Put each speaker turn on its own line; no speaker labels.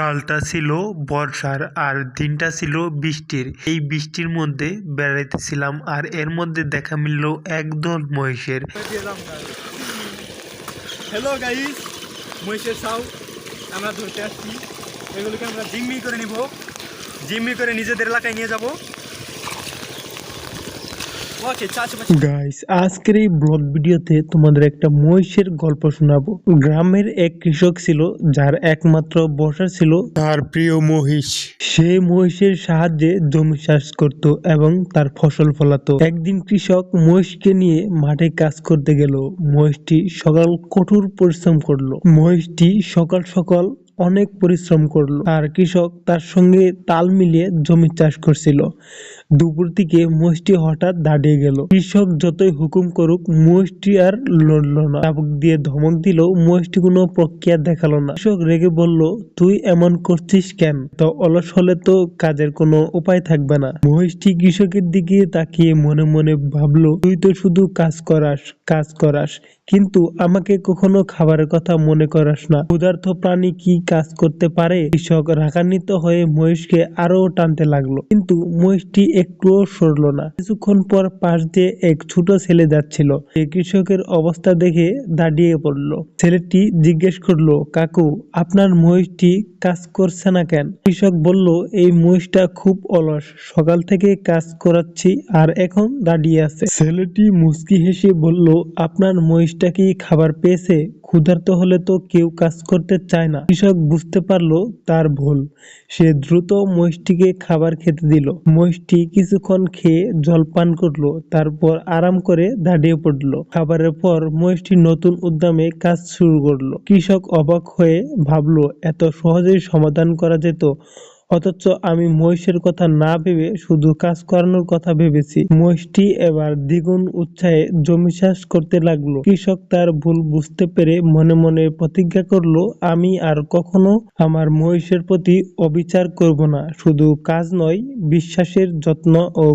কালটা ছিল বর্ষার আর দিনটা ছিল বৃষ্টির। এই বৃষ্টির মধ্যে বেড়াইতেছিলাম আর এর মধ্যে দেখা মিলল একদল মহিষের।
হ্যালো গাইস মহিষের সাউ আমরা ধরতে আসছি। এগুলোকে আমরা জিম্মি করে নিব। জিম্মি করে নিজেদের এলাকায় নিয়ে যাব।
গাইস আজকের এই ব্লগ ভিডিওতে তোমাদের একটা মহিষের গল্প শোনাবো। গ্রামের এক কৃষক ছিল যার একমাত্র বর্ষা ছিল তার প্রিয় মহিষ। সে মহিষের সাহায্যে জমি চাষ করত এবং তার ফসল ফলাতো। একদিন কৃষক মহিষকে নিয়ে মাঠে কাজ করতে গেল। মহিষটি সকাল কঠোর পরিশ্রম করল। মহিষটি সকাল সকাল অনেক পরিশ্রম করল। আর কৃষক তার সঙ্গে তাল মিলিয়ে জমি চাষ করছিল। দুপুর দিকে মহিষটি হঠাৎ দাঁড়িয়ে গেল। কৃষক যতই হুকুম করুক মহিষটি আর লড়ল না। চাবুক দিয়ে ধমক দিলেও মহিষটি কোনো প্রক্রিয়া দেখাল না। কৃষক রেগে বলল, তুই এমন করছিস কেন? তো অলস হলে তো কাজের কোনো উপায় থাকবে না। মহিষটি কৃষকের দিকে তাকিয়ে মনে মনে ভাবলো, তুই তো শুধু কাজ করাস কাজ করাস। কিন্তু আমাকে কখনো খাবারের কথা মনে করাস না। ক্ষুধার্ত প্রাণী কি কাজ করতে পারে? কৃষক রাগান্বিত হয়ে মহিষকে আরও টানতে লাগল। কিন্তু মহিষটি একটুও সরল না। কিছুক্ষণ পর পাশ দিয়ে এক ছোট ছেলে যাচ্ছিল। সে কৃষকের অবস্থা দেখে দাঁড়িয়ে পড়ল। ছেলেটি জিজ্ঞেস করল, কাকু, আপনার মহিষটি কাজ করছে না কেন? কৃষক বলল, এই মহিষটা খুব অলস। সকাল থেকে কাজ করাচ্ছি আর এখন দাঁড়িয়ে আছে। ছেলেটি মুচকি হেসে বলল, আপনার মহিষটা কি খাবার পেয়েছে? ক্ষুধার্ত হলে তো কেউ কাজ করতে চায় না। কৃষক বুঝতে পারল তার ভুল। সে দ্রুত মহিষটিকে খাবার খেতে দিল। মহিষটি কিছুক্ষণ খেয়ে জল পান করল, তারপর আরাম করে দাঁড়িয়ে পড়ল। খাবারের পর মহিষটি নতুন উদ্যমে কাজ শুরু করল। কৃষক অবাক হয়ে ভাবলো, এত সহজেই সমাধান করা যেত। অথচ আমি মহিষের কথা না ভেবে শুধু কাজ করানোর কথা ভেবেছি। মহিষটি এবার দ্বিগুণ উৎসাহে জমি চাষ করতে লাগল। কৃষক তার ভুল বুঝতে পেরে মনে মনে প্রতিজ্ঞা করল, আমি আর কখনো আমার মহিষের প্রতি অবিচার করব না। শুধু কাজ নয়, বিশ্বাসের যত্ন ও